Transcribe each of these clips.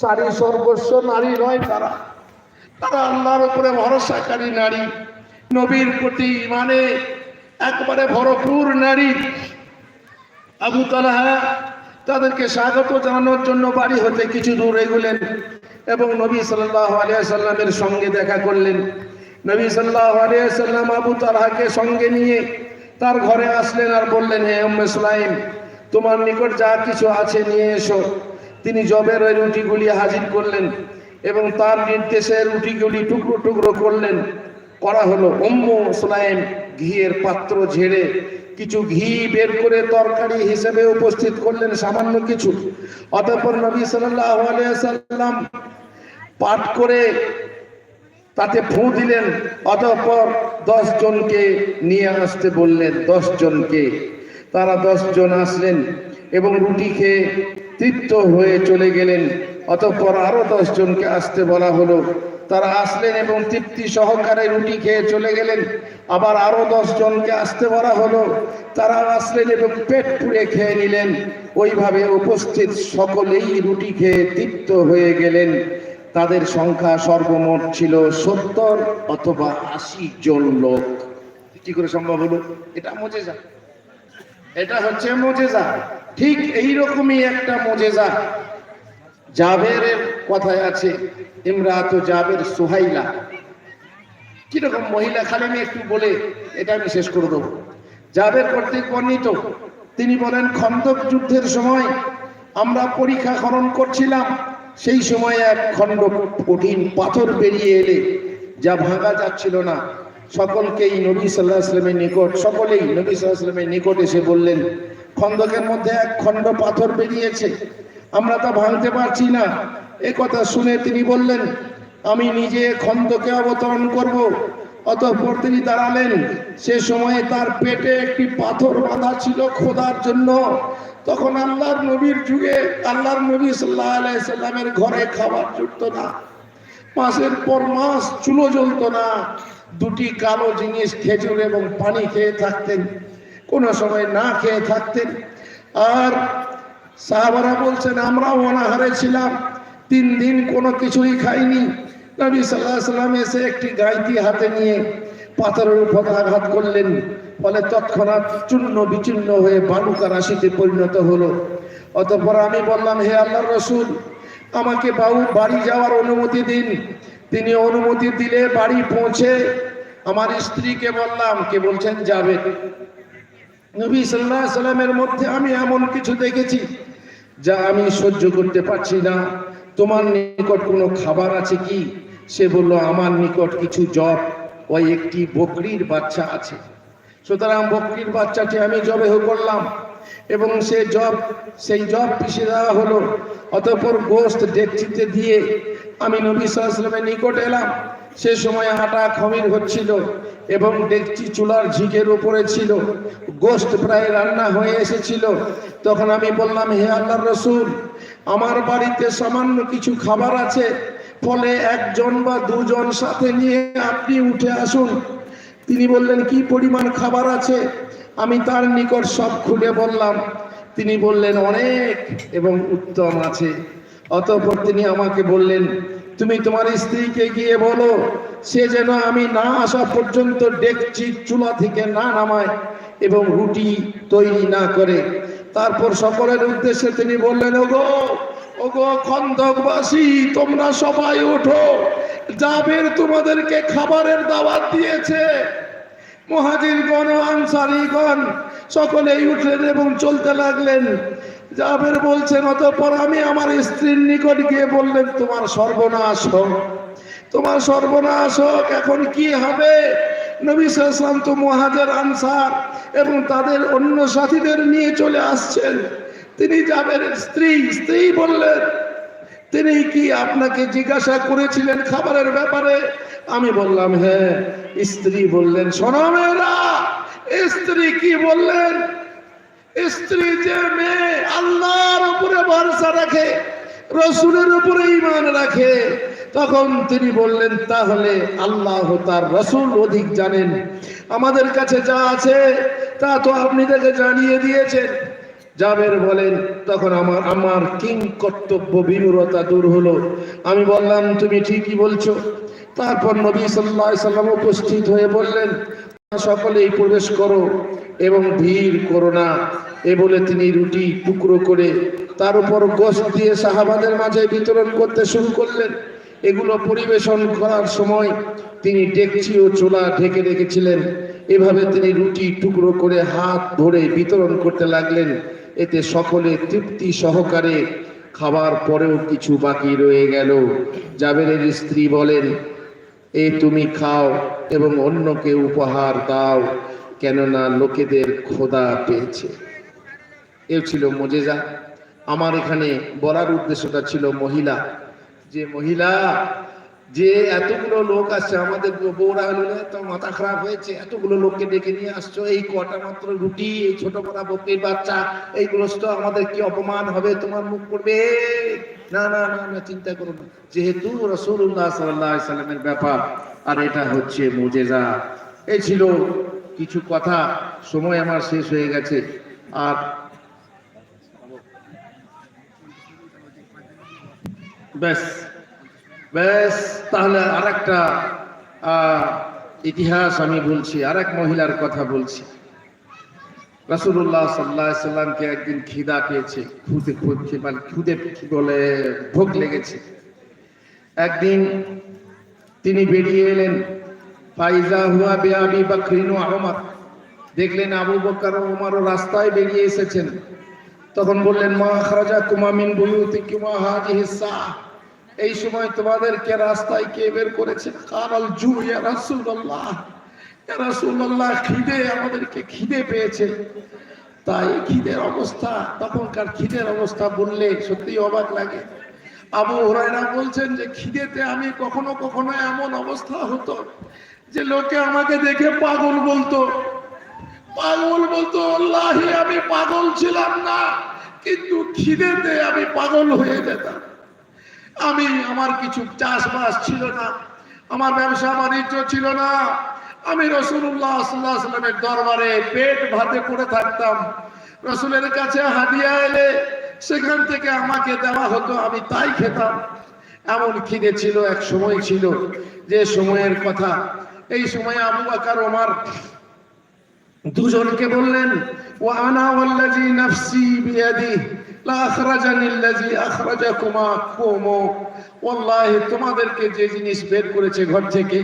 সারি সর্বস্ব নারী নয় তারা। তারা আল্লাহর উপরে ভরসাকারী নারী। নবীর প্রতি মানে একবারে ভরপুর নারী। আবু তালাহা তাদেরকে স্বাগত জানানোর জন্য বাড়ি হতে কিছু দূর এগুলেন এবং নবী সাল্লাহ আলিয়াল্লামের সঙ্গে দেখা করলেন। নবী সাল্লাহ আলিয়াল্লাম আবু তালাহাকে সঙ্গে নিয়ে তার ঘরে আসলেন আর বললেন, হে উম্মে সুলাইম, তোমার নিকট যা কিছু আছে নিয়ে এসো। তিনি জবের ওই রুটিগুলি হাজির করলেন এবং তার নির্দেশে রুটিগুলি টুকরো টুকরো করলেন। করা হলো উম্মু সুলাইম ঘিয়ের পাত্র ঝেড়ে কিছু ঘি বের করে তরকারি হিসেবে উপস্থিত করলেন সামান্য কিছু। অতঃপর নবী সাল্লাম পাঠ করে তাতে ফু দিলেন। অতঃপর দশ জনকে নিয়ে আসতে বললেন, দশ জনকে। তারা দশ জন আসলেন এবং রুটি খেয়ে তৃপ্ত হয়ে চলে গেলেন। অতঃপর আরও দশ জনকে আসতে বলা হলো। তারা আসলেন এবং তৃপ্তি সহকারে রুটি খেয়ে চলে গেলেন। আবার আরও দশ জনকে আসতে বলা হলো। তারা আসলেন এবং পেট পুড়ে খেয়ে নিলেন। ওইভাবে উপস্থিত সকলেই রুটি খেয়ে তৃপ্ত হয়ে গেলেন। তাদের সংখ্যা সর্বমোট ছিল সত্তর অথবা আশি জন লোক। কি করে সম্ভব হলো? এটা মজেজা। এটা হচ্ছে মজেজা। ঠিক এই রকমই একটা মজেজা। জাবেরের কথায় আছে, ইমরাত জাবের সোহাইলা। কীরকম মহিলা? খালি আমি একটু বলে, এটা আমি শেষ করে দেবো। জাবের কর্তৃক বর্ণিত, তিনি বলেন, খন্দক যুদ্ধের সময় আমরা পরীক্ষা খনন করছিলাম। সেই সময় এক খণ্ড কঠিন পাথর বেরিয়ে এলে, যা ভাঙা যাচ্ছিল না। সকলকেই নবী সাল্লাহ আসলামের নিকট, সকলেই নবী সাল্লাহ আসলামের নিকট এসে বললেন খন্দকের মধ্যে এক খণ্ড পাথর বেরিয়েছে। আমরা তা ভাঙতে পারছি না। এ কথা শুনে তিনি বললেন, আমি নিজে খন্দকে অবতরণ করব। অতঃপর তিনি দাঁড়ালেন। সে সময়ে তার পেটে একটি পাথর বাঁধা ছিল খোদার জন্য। তখন আল্লাহর নবীর যুগে, আল্লাহর নবী সাল্লাহ আলাইসাল্লামের ঘরে খাবার জুটত না। মাসের পর মাস চুলো জ্বলত না। দুটি কালো জিনিস খেজুর এবং পানি খেয়ে থাকতেন। কোনো সময় না খেয়ে থাকতেন। আর সাহাবারা বলছেন, আমরাও অনাহারে ছিলাম, তিন দিন কোনো কিছুই খাইনি। নবী সাল্লাহ সাল্লাম এসে একটি গাইতি হাতে নিয়ে পাথরের উপর আঘাত করলেন। ফলে তৎক্ষণাৎ চূর্ণ বিচূর্ণ হয়ে বালুকা রাশিতে পরিণত হলো। অতঃপর আমি বললাম, হে আল্লাহ রসুল, আমাকে বাবু বাড়ি যাওয়ার অনুমতি দিন। তিনি অনুমতি দিলে বাড়ি পৌঁছে আমার স্ত্রীকে বললাম, কে বলছেন যাবে নবী সাল্লাহ সাল্লামের মধ্যে আমি এমন কিছু দেখেছি যা আমি সহ্য করতে পারছি না। তোমার নিকট কোনো খাবার আছে কি? সে বলল, আমার নিকট কিছু জব, ওই একটি বকরির বাচ্চা আছে। সুতরাং বকরির বাচ্চাটি আমি জবেহ করলাম এবং সে জব, সেই জব পিষে দেওয়া হলো। অতঃপর গোস্ত ডেকচিতে দিয়ে আমি নবী সাল্লামের নিকট এলাম। সে সময় আটা খমির হচ্ছিল এবং ডেকচি চুলার ঝিকের উপরে ছিল। গোস্ত প্রায় রান্না হয়ে এসেছিল। তখন আমি বললাম, হে আল্লাহ রসুল, আমার বাড়িতে সামান্য কিছু খাবার আছে। ফলে একজন বা দুজন সাথে নিয়ে আপনি উঠে আসুন। তিনি বললেন, কি পরিমাণ খাবার আছে? আমি তার নিকট সব খুলে বললাম। তিনি বললেন, অনেক এবং উত্তম আছে। অতঃপর তিনি আমাকে বললেন তুমি তোমার স্ত্রীকে গিয়ে বলো, সে যেন আমি না আসা পর্যন্ত ডেকচি চুলা থেকে না নামায় এবং রুটি তৈরি না করে। তারপর সকলের উদ্দেশ্যে তিনি বললেন, ওগো ওগো খন্দকবাসী, তোমরা সবাই ওঠো। জাবের তোমাদেরকে খাবারের দাওয়াত দিয়েছে। মহাজিরগণ আনসারিগণ সকলেই উঠলেন এবং চলতে লাগলেন। জাবের বলছেন, অতঃপর আমি আমার স্ত্রীর নিকট গিয়ে বললেন, তোমার সর্বনাশ হোক, তোমার সর্বনাশ হোক, এখন কি হবে? নবী সাল্লাম তো আনসার এবং তাদের অন্য সাথীদের নিয়ে চলে আসছেন। তিনি যাবেন স্ত্রী স্ত্রী বললেন, তিনি কি আপনাকে জিজ্ঞাসা করেছিলেন খাবারের ব্যাপারে? আমি বললাম হ্যাঁ। স্ত্রী বললেন, শোনো মেয়েরা, স্ত্রী কি বললেন? স্ত্রী যে মেয়ে আল্লাহর উপরে ভরসা রাখে, রসুলের উপরে ইমান রাখে, তখন তিনি বললেন, তাহলে আল্লাহ তার রসুল অধিক জানেন। আমাদের কাছে যা আছে, তা তো আপনি তাকে জানিয়ে দিয়েছেন। জাবের বলেন, তখন আমার আমার কিং কর্তব্য বিমূরতা দূর হলো। আমি বললাম, তুমি ঠিকই বলছো। তারপর নবী সাল্লাহ সাল্লাম উপস্থিত হয়ে বললেন সকলেই প্রবেশ করো এবং ভিড় করো না। এ বলে তিনি রুটি, টুকরো করে তার উপর গোস্ত দিয়ে সাহাবাদের মাঝে বিতরণ করতে শুরু করলেন। এগুলো পরিবেশন করার সময় তিনি ডেকচি ও চোলা ঢেকে রেখেছিলেন। এভাবে তিনি রুটি, টুকরো করে হাত ধরে বিতরণ করতে লাগলেন। এতে সকলে তৃপ্তি সহকারে খাবার পরেও কিছু বাকি রয়ে গেল। জাবেরের স্ত্রী বলেন, এ তুমি খাও এবং অন্যকে উপহার দাও, কেননা লোকেদের খোদা পেয়েছে। এও ছিল মজেজা। আমার এখানে বলার উদ্দেশ্যটা ছিল মহিলা। যে মহিলা, যে এতগুলো লোক আসছে আমাদের বউরা হলো তো মাথা খারাপ হয়েছে, এতগুলো লোককে ডেকে নিয়ে আসছো, এই কটা মাত্র রুটি, এই ছোট কটা বকরির বাচ্চা এইগুলো তো আমাদের কি অপমান হবে, তোমার মুখ করবে না না না না, চিন্তা করো না। যেহেতু রসুল্লাহ সাল্লাহ সাল্লামের ব্যাপার, আর এটা হচ্ছে মুজেজা। এই ছিল কিছু কথা, সময় আমার শেষ হয়ে গেছে। আর ব্যাস ব্যাস, তাহলে আর একটা ইতিহাস আমি বলছি আর এক মহিলার কথা বলছি। রাসুল্লাহ সাল্লাহ সাল্লামকে একদিন খিদা পেয়েছে খুদে খুদে মানে খুদে বলে ভোগ লেগেছে। একদিন তিনি বেরিয়ে এলেন, ফাইজা হুয়া বেআবি বাকরিন ও আহমদ দেখলেন আবু বকর ও রাস্তায় বেরিয়ে এসেছেন। তখন বললেন, মা খারাজা কুমামিন বুয়ুতি কুমা হাজিহি সাহ এই সময় তোমাদেরকে রাস্তায় কে বের করেছে? কারাল জু ইয়া রাসূলুল্লাহ রাসূলুল্লাহ খিদে আমাদেরকে খিদে পেয়েছে। তাই খিদের অবস্থা, তখনকার খিদের অবস্থা বললে সত্যি অবাক লাগে। আবু হুরায়রা বলছেন যে, খিদেতে আমি কখনো কখনো এমন অবস্থা হতো যে লোকে আমাকে দেখে পাগল বলতো। পাগল বলতো, আল্লাহি, আমি পাগল ছিলাম না, কিন্তু খিদেতে আমি পাগল হয়ে যেতাম। আমি আমার কিছু চাষবাস ছিল না, আমার ব্যবসা বাণিজ্য ছিল না। আমি রসুল্লাহ সাল্লাহ দরবারে পেট ভাতে করে থাকতাম। রসুলের কাছে হাদিয়া এলে সেখান থেকে আমাকে দেওয়া হতো, আমি তাই খেতাম। এমন খিদে ছিল, এক সময় ছিল, যে সময়ের কথা। এই সময় আবু আকার ওমার দুজনকে বললেন ও আনা নাফসি বিয়াদি লা আখরাজানি আল্লাজি আখরাজাকুমা কুমু। ওয়াল্লাহি, তোমাদেরকে যে জিনিস বের করেছে ঘর থেকে,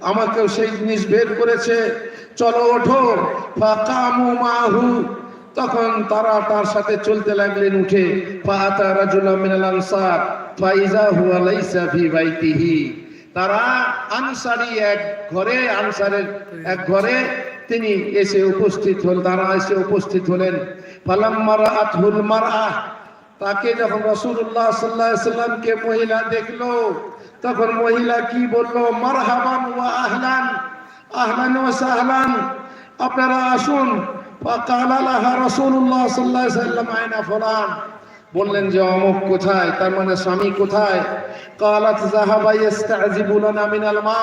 আমাকেও সেই জিনিস বের করেছে। চলো ওঠো। ফাকামু মাহু। তখন তারা তার সাথে চলতে লাগলেন উঠে। ফাআতা রাজুলাম মিনাল আনসার, ফাইজা হুয়া লাইসা ফি বাইতিহি। তারা আনসারি এক ঘরে, আনসারের এক ঘরে তিনি এসে উপস্থিত হল, তারা এসে উপস্থিত হলেন। মারআ, তাকে যখন রসুল্লাহ সাল্লাহ মহিলা দেখল, তখন মহিলা কি বলল? মারহাবান আহলান আহলান ওয়া সাহলান, আপনারা আসুন। সাল্লাম আয়না বললেন যে, অমুক কোথায়? তার মানে স্বামী কোথায়? কালাত জাহাবা ইস্তাজিবু লানা মিনাল মা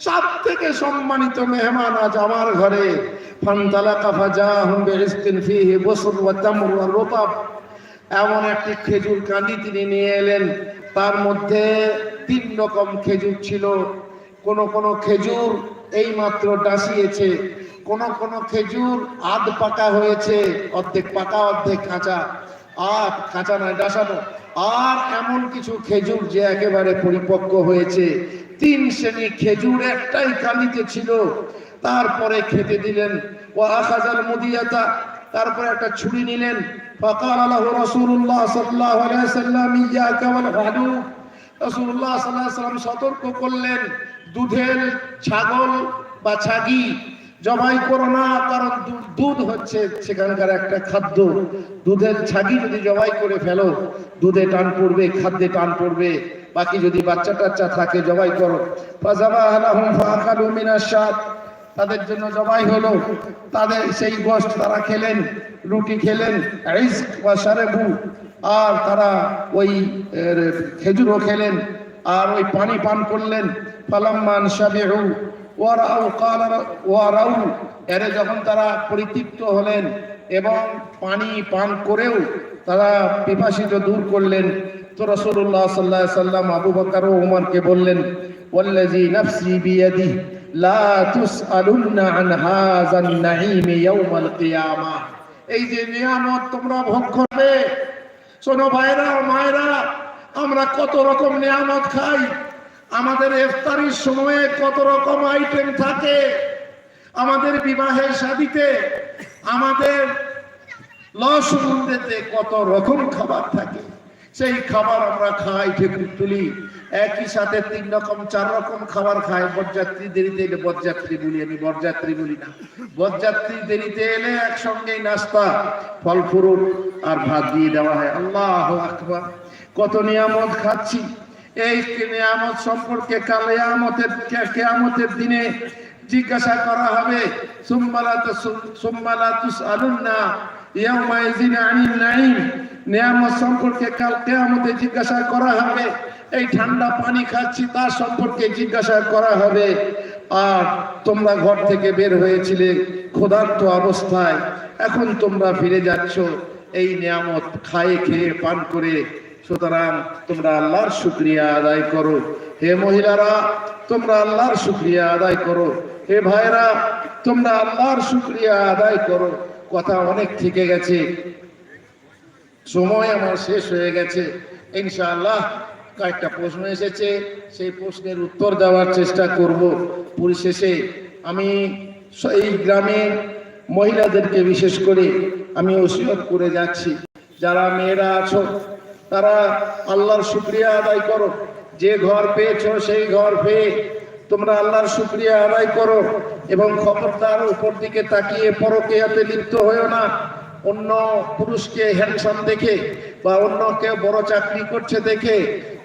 সব থেকে সম্মানিত মেহমান আজ আমার ঘরে। এমন একটি খেজুর কাঁদি তিনি নিয়ে এলেন। তার মধ্যে তিন রকম খেজুর ছিল। কোন কোন খেজুর এই মাত্র ডাসিয়েছে। কোন কোন খেজুর আধ পাকা হয়েছে। অর্ধেক পাকা, অর্ধেক কাঁচা। আর কাঁচা নয় ডাসানো আর এমন কিছু খেজুর যে একেবারে পরিপক্ক হয়েছে তিন শ্রেণী খেজুর একটাই কালিতে ছিল তারপরে খেতে দিলেন ও আখাজাল মুদিয়াতা তারপরে একটা ছুরি নিলেন فقال له رسول الله صلى الله عليه وسلم إياك والغدو রাসূলুল্লাহ সাল্লাল্লাহু আলাইহি সাল্লাম সতর্ক করলেন দুধের ছাগল বা ছাগি জবাই করো না, কারণ দুধ হচ্ছে সেখানকার একটা খাদ্য। দুধের ছাগি যদি জবাই করে ফেলো, দুধে টান পড়বে, খাদ্যে টান পড়বে। বাকি যদি বাচ্চা টাচ্চা থাকে, জবাই করো। তাদের জন্য জবাই হলো, তাদের সেই গোষ্ঠ তারা খেলেন, রুটি খেলেন আর তারা ওই খেজুরও খেলেন, আর ওই পানি পান করলেন। ফালাম্মান সাবিহু ওয়ারাউ কালার ওয়ারাউ, এরে যখন তারা পরিতৃপ্ত হলেন এবং পানি পান করেও তারা পিপাসিত দূর করলেন, তো রসুল্লাহ সাল্লাহ সাল্লাম আবু বকর ও উমরকে বললেন ওয়াল্লাজি নাফসি বিয়াদি লা তুসআলুনা আন হাযান নাঈম ইয়াউমাল কিয়ামা। এই যে নিয়ামত তোমরা ভোগ করবে। শোনো ভাইরা, মায়েরা, আমরা কত রকম নিয়ামত খাই। আমাদের ইফতারির সময়ে কত রকম আইটেম থাকে? আমাদের বিবাহের শাদিতে আমাদের লসমুদ্রেতে কত রকম খাবার থাকে? সেই খাবার আমরা খাই ঠেকুর তুলি। একই সাথে তিন রকম, চার রকম খাবার খাই। বরযাত্রী দেরিতে এলে বরযাত্রী বলি, আমি বরযাত্রী বলি না। বরযাত্রী দেরিতে এলে একসঙ্গেই নাস্তা, ফল, ফুরুট আর ভাত দিয়ে দেওয়া হয়। আল্লাহ আকবার। কত নিয়ামত খাচ্ছি। এই নিয়ামত সম্পর্কে কাল কেয়ামতের দিনে জিজ্ঞাসা করা হবে সুম্মালা সুম্মালা তুসআলুন্না ইয়াউমাইযিন আনিন নাঈম? নিয়ামত সম্পর্কে কাল কিয়ামতে জিজ্ঞাসা করা হবে, এই ঠান্ডা পানি খাচ্ছি, তার সম্পর্কে জিজ্ঞাসা করা হবে। আর তোমরা ঘর থেকে বের হয়েছিলে ক্ষুধার্ত অবস্থায়, এখন তোমরা ফিরে যাচ্ছ, এই নিয়ামত খায়ে খেয়ে পান করে সুতরাং তোমরা আল্লাহর শুক্রিয়া আদায় করো। হে মহিলারা, তোমরা আল্লাহর শুক্রিয়া আদায় করো। হে ভাইরা তোমরা আল্লাহর শুক্রিয়া আদায় করো। কথা অনেক থেকে গেছে। সময় আমার শেষ হয়ে গেছে। ইনশাআল্লাহ কয়েকটা প্রশ্ন এসেছে। সেই প্রশ্নের উত্তর দেওয়ার চেষ্টা করব। পরিশেষে আমি এই গ্রামে মহিলাদেরকে বিশেষ করে আমি ওসিয়ত করে যাচ্ছি। যারা মেয়েরা আছো তারা আল্লাহর শুক্রিয়া আদায় করো। যে ঘর পেয়েছ সেই ঘর পেয়ে তোমরা আল্লাহর শুক্রিয়া আদায় করো এবং খবরদার উপর দিকে তাকিয়ে পরকেয়াতে লিপ্ত হয়েও না। অন্য পুরুষকে হ্যান্ডসাম দেখে বা অন্য কেউ বড় চাকরি করছে দেখে,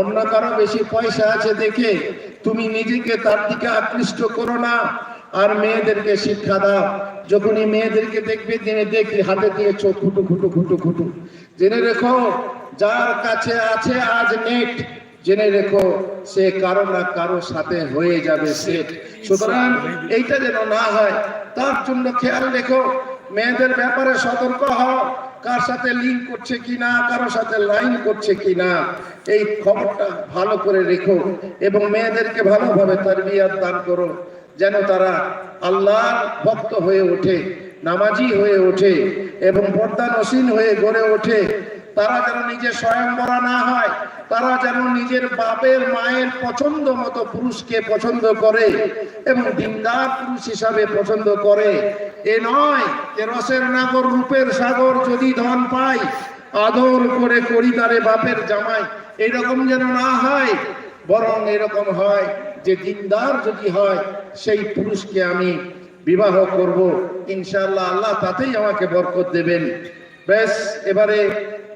অন্য কারও বেশি পয়সা আছে দেখে তুমি নিজেকে তার দিকে আকৃষ্ট করো না। আর মেয়েদেরকে শিক্ষা দাও। যখনই মেয়েদেরকে দেখবে জেনে দেখি হাতে দিয়ে চোখ খুটু খুটু খুটু খুটু। জেনে রেখো, যার কাছে আছে আজ নেট, জেনে রেখো, সে কারও না কারও সাথে হয়ে যাবে সেট। সুতরাং এইটা যেন না হয়, তার জন্য খেয়াল রেখো, মেয়েদের ব্যাপারে সতর্ক হও, কার সাথে লিঙ্ক করছে কিনা, কারও সাথে লাইন করছে কিনা, এই খবরটা ভালো করে রেখো এবং মেয়েদেরকে ভালোভাবে তারবিয়াত দান করো, যেন তারা আল্লাহর ভক্ত হয়ে ওঠে। নামাজি হয়ে ওঠে এবং পর্দা নসীন হয়ে গড়ে ওঠে। তারা যেন নিজে স্বয়ংবরা না হয়, তারা যেন নিজের বাপের, মায়ের পছন্দ মতো পুরুষকে পছন্দ করে এবং দিনদার পুরুষ হিসাবে পছন্দ করে। এ নয় যে রসের নাগর, রূপের সাগর যদি ধন পাই আদর করে করি তারে বাপের জামাই। এরকম যেন না হয়, বরং এরকম হয় যে দিনদার যদি হয়, সেই পুরুষকে আমি বিবাহ করব। ইনশাআল্লাহ আল্লাহ তাতেই আমাকে বরকত দেবেন। ব্যাস, এবারে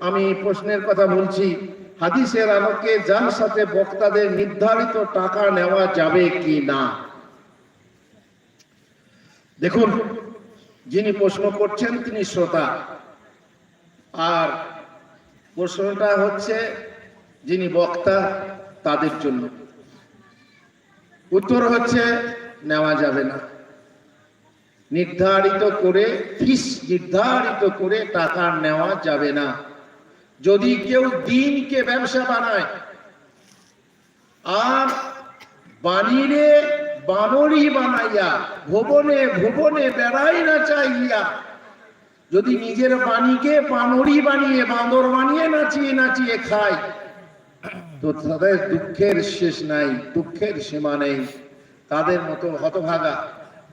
আমি প্রশ্নের কথা বলছি, হাদিসের আলোকে যার সাথে বক্তাদের নির্ধারিত টাকা নেওয়া যাবে কি না? দেখুন, যিনি প্রশ্ন করছেন তিনি শ্রোতা। আর প্রশ্নটা হচ্ছে, যিনি বক্তা, তাদের জন্য। উত্তর হচ্ছে, নেওয়া যাবে না। নির্ধারিত করে, ফিস নির্ধারিত করে টাকা নেওয়া যাবে না। যদি কেউ দিনকে ব্যবসা বানায়, আর বানিরে বানরি বানাইয়া, ভুবনে ভুবনে বেড়াই না চাইয়া, যদি নিজের বাণীকে বানরি বানিয়ে বাঁদর বানিয়ে নাচিয়ে নাচিয়ে খায়, তো তাদের দুঃখের শেষ নাই, দুঃখের সীমা নেই। তাদের মতো হতভাগা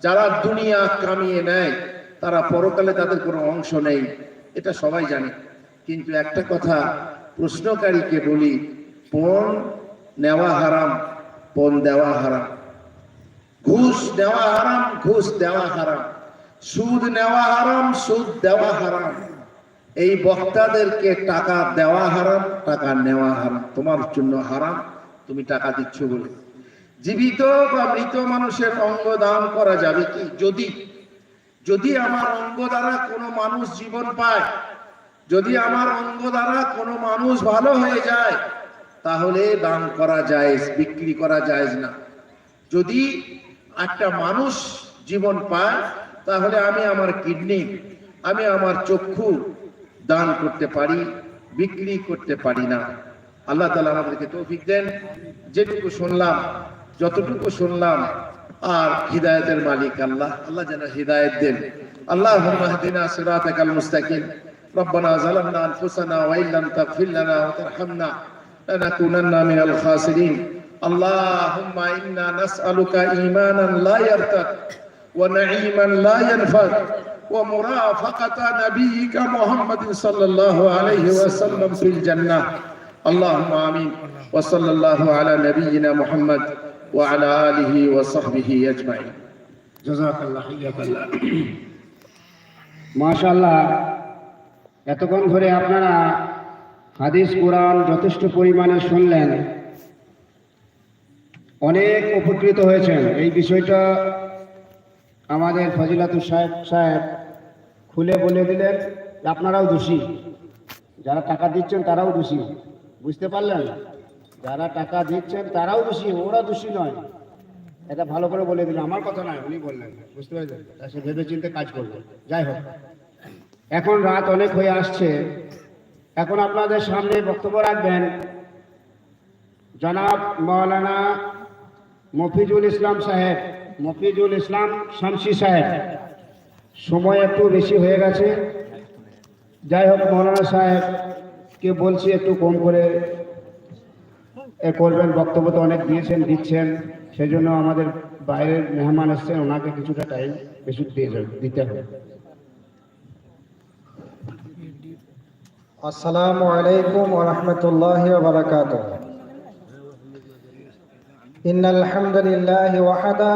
যারা দুনিয়া কামিয়ে নেয়, তারা পরকালে তাদের কোনো অংশ নেই। এটা সবাই জানে। কিন্তু একটা কথা প্রশ্নকারীকে বলি, পণ নেওয়া হারাম, পণ দেওয়া হারাম। ঘুষ দেওয়া হারাম, ঘুষ দেওয়া হারাম। সুদ নেওয়া হারাম, সুদ দেওয়া হারাম। এই বক্তাদেরকে টাকা দেওয়া হারাম, টাকা নেওয়া হারাম। তোমার জন্য হারাম, তুমি টাকা দিচ্ছ বলে। জীবিত বা মৃত মানুষের অঙ্গ দান করা যাবে কি? যদি যদি আমার অঙ্গ দ্বারা কোনো মানুষ জীবন পায়, যদি আমার অঙ্গ দ্বারা কোনো মানুষ ভালো হয়ে যায়, তাহলে দান করা যায় বিক্রি করা যায় না। যদি একটা মানুষ জীবন পায়, তাহলে আমি আমার কিডনি, আমি আমার চক্ষু দান করতে পারি, বিক্রি করতে পারি না। আল্লাহ তালা আমাদেরকে তৌফিক দেন। যেটুকু শুনলাম যতটুকু শুনলাম আর হৃদায়তের মালিক আল্লাহ আল্লাহ যেন হৃদায়ত দেন আল্লাহ মাহদিনা সিরাতাকাল মুস্তাকিম ربنا ظلمنا انفسنا وان لم تغفر لنا وترحمنا لنكونن من الخاسرين اللهم انا نسالك ايمانا لا يرتد ونعيما لا ينفد ومرافقه نبيك محمد صلى الله عليه وسلم في الجنه اللهم امين وصلى الله على نبينا محمد وعلى اله وصحبه اجمعين জাজাকাল্লাহ হাইয়াকাল্লাহ মাশাআল্লাহ এতক্ষণ ধরে আপনারা হাদিস কোরআন যথেষ্ট পরিমাণে শুনলেন অনেক উপকৃত হয়েছেন এই বিষয়টা আমাদের ফজিলাতুর সাহেব সাহেব খুলে বলে দিলেন যে আপনারাও দোষী যারা টাকা দিচ্ছেন তারাও দোষী বুঝতে পারলেন যারা টাকা দিচ্ছেন তারাও দোষী, ওরা দোষী নয়। এটা ভালো করে বলে দিল, আমার কথা নয়, উনি বললেন, বুঝতে পেরেছেন? সে ভেবে চিন্তে কাজ করবে। যাই হোক, এখন রাত অনেক হয়ে আসছে। এখন আপনাদের সামনে বক্তব্য রাখবেন জনাব মৌলানা মফিজুল ইসলাম সাহেব, মফিজুল ইসলাম শামসি সাহেব। সময় একটু বেশি হয়ে গেছে। যাই হোক, মৌলানা সাহেবকে বলছি একটু কম করে এ করবেন, বক্তব্য তো অনেক দিয়েছেন, দিচ্ছেন। সেই জন্য আমাদের বাইরের মেহমান এসছেন, ওনাকে কিছুটা টাইম বেশি দিয়ে যাবে, দিতে হবে। আসসালামু আলাইকুম ওয়া রাহমাতুল্লাহি ওয়া বারাকাতুহু। ইন্নাল হামদুলিল্লাহি ওয়াহদা